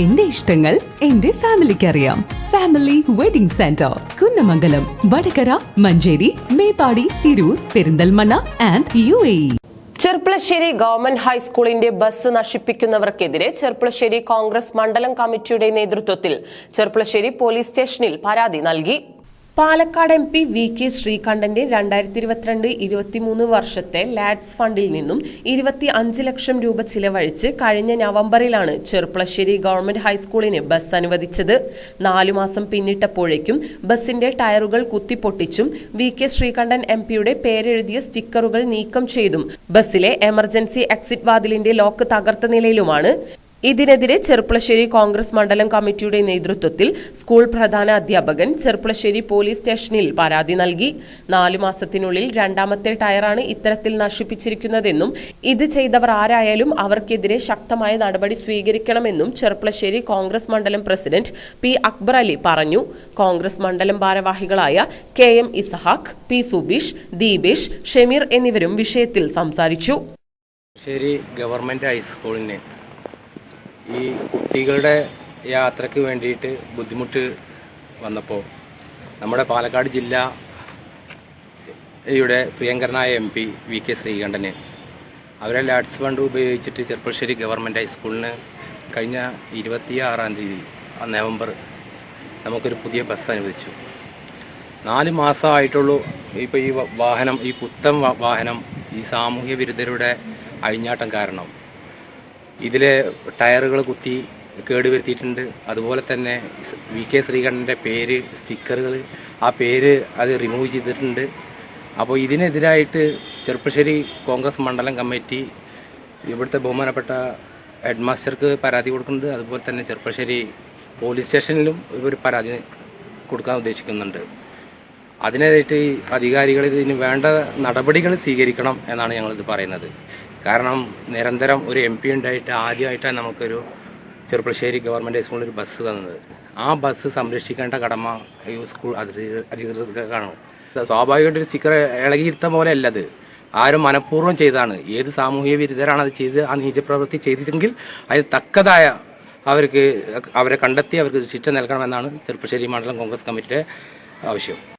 എന്റെ ഇഷ്ടങ്ങൾ എന്റെ ഫാമിലിക്ക് അറിയാം family wedding centre Kunnamangalam Vadakara Manjeri Meppadi Tirur Perinthalmanna and U A Cherpulassery government ഹൈസ്കൂളിന്റെ bus നശിപ്പിക്കുന്നവർക്കെതിരെ ചെർപ്പളശ്ശേരി കോൺഗ്രസ് മണ്ഡലം കമ്മിറ്റിയുടെ നേതൃത്വത്തിൽ ചെർപ്പളശ്ശേരി പോലീസ് സ്റ്റേഷനിൽ പരാതി നൽകി. Palakkad M P V K ശ്രീകണ്ഠന്റെ രണ്ടായിരത്തി ഇരുപത്തിരണ്ട് ഇരുപത്തിമൂന്ന് വർഷത്തെ ലാഡ്സ് ഫണ്ടിൽ നിന്നും ഇരുപത്തി അഞ്ച് ലക്ഷം രൂപ ചിലവഴിച്ച് കഴിഞ്ഞ നവംബറിലാണ് ചെർപ്പളശ്ശേരി ഗവൺമെന്റ് ഹൈസ്കൂളിന് ബസ് അനുവദിച്ചത്. നാലു മാസം പിന്നിട്ടപ്പോഴേക്കും ബസിന്റെ ടയറുകൾ കുത്തിപ്പൊട്ടിച്ചും വി കെ ശ്രീകണ്ഠൻ എം പിയുടെ പേരെഴുതിയ സ്റ്റിക്കറുകൾ നീക്കം ചെയ്തും ബസ്സിലെ എമർജൻസി എക്സിറ്റ് വാതിലിന്റെ ലോക്ക് തകർത്ത നിലയിലുമാണ്. ഇതിനെതിരെ ചെർപ്പളശ്ശേരി കോൺഗ്രസ് മണ്ഡലം കമ്മിറ്റിയുടെ നേതൃത്വത്തിൽ സ്കൂൾ പ്രധാന അധ്യാപകൻ ചെർപ്പളശ്ശേരി പോലീസ് സ്റ്റേഷനിൽ പരാതി നൽകി. നാലു മാസത്തിനുള്ളിൽ രണ്ടാമത്തെ ടയറാണ് ഇത്തരത്തിൽ നശിപ്പിച്ചിരിക്കുന്നതെന്നും ഇത് ചെയ്തവർ ആരായാലും അവർക്കെതിരെ ശക്തമായ നടപടി സ്വീകരിക്കണമെന്നും ചെർപ്പളശ്ശേരി കോൺഗ്രസ് മണ്ഡലം പ്രസിഡന്റ് പി അക്ബർ അലി പറഞ്ഞു. കോൺഗ്രസ് മണ്ഡലം ഭാരവാഹികളായ K M Isahaq P Subeesh Deepesh Shemeer എന്നിവരും വിഷയത്തിൽ സംസാരിച്ചു. ഗവൺമെന്റ് ഹൈസ്കൂളിന് ഈ കുട്ടികളുടെ യാത്രയ്ക്ക് വേണ്ടിയിട്ട് ബുദ്ധിമുട്ട് വന്നപ്പോൾ നമ്മുടെ പാലക്കാട് ജില്ല യുടെ പ്രിയങ്കരനായ എം പി വി കെ ശ്രീകണ്ഠന് അവരെ ലാഡ്സ് ഫണ്ട് ഉപയോഗിച്ചിട്ട് ചെറുപ്പശ്ശേരി ഗവൺമെന്റ് ഹൈസ്കൂളിന് കഴിഞ്ഞ ഇരുപത്തി ആറാം തീയതി നവംബർ നമുക്കൊരു പുതിയ ബസ് അനുവദിച്ചു. നാല് മാസമായിട്ടുള്ളൂ ഇപ്പോൾ ഈ വാഹനം ഈ പുത്തൻ വാഹനം ഈ സാമൂഹ്യ വിരുദ്ധരുടെ അഴിഞ്ഞാട്ടം കാരണം. ഇതിലെ ടയറുകൾ കുത്തി കേടുവരുത്തിയിട്ടുണ്ട്. അതുപോലെ തന്നെ വി കെ ശ്രീകണ്ഠന്റെ പേര് സ്റ്റിക്കറുകൾ ആ പേര് അത് റിമൂവ് ചെയ്തിട്ടുണ്ട്. അപ്പോൾ ഇതിനെതിരായിട്ട് ചെറുപ്പശ്ശേരി കോൺഗ്രസ് മണ്ഡലം കമ്മിറ്റി ഇവിടുത്തെ ബഹുമാനപ്പെട്ട ഹെഡ് മാസ്റ്റർക്ക് പരാതി കൊടുക്കുന്നുണ്ട്. അതുപോലെ തന്നെ ചെറുപ്പശ്ശേരി പോലീസ് സ്റ്റേഷനിലും ഒരു പരാതി കൊടുക്കാൻ ഉദ്ദേശിക്കുന്നുണ്ട്. അതിനായിട്ട് ഈ അധികാരികൾ ഇതിന് വേണ്ട നടപടികൾ സ്വീകരിക്കണം എന്നാണ് ഞങ്ങളിത് പറയുന്നത്. കാരണം നിരന്തരം ഒരു എം പി ഉണ്ടായിട്ട് ആദ്യമായിട്ടാണ് നമുക്കൊരു ചെറുപ്പശ്ശേരി ഗവൺമെന്റ് സ്കൂളിൽ ഒരു ബസ് തന്നത്. ആ ബസ് സംരക്ഷിക്കേണ്ട കടമ ഈ സ്കൂൾ അധികൃ- അധികൃതർക്കാണ്. സ്വാഭാവികമായിട്ട് ഒരു സ്റ്റിക്കർ ഇളകിയിരുത്ത പോലെ അല്ല അത്. ആരും മനഃപൂർവം ചെയ്താണ് ഏത് സാമൂഹിക വിരുദ്ധരാണ് അത് ചെയ്ത് ആ നീചപ്രവൃത്തി ചെയ്തിട്ടെങ്കിൽ അതിന് തക്കതായ അവർക്ക് അവരെ കണ്ടെത്തി അവർക്ക് ശിക്ഷ നൽകണമെന്നാണ് ചെറുപ്പശ്ശേരി മണ്ഡലം കോൺഗ്രസ് കമ്മിറ്റിയുടെ ആവശ്യം.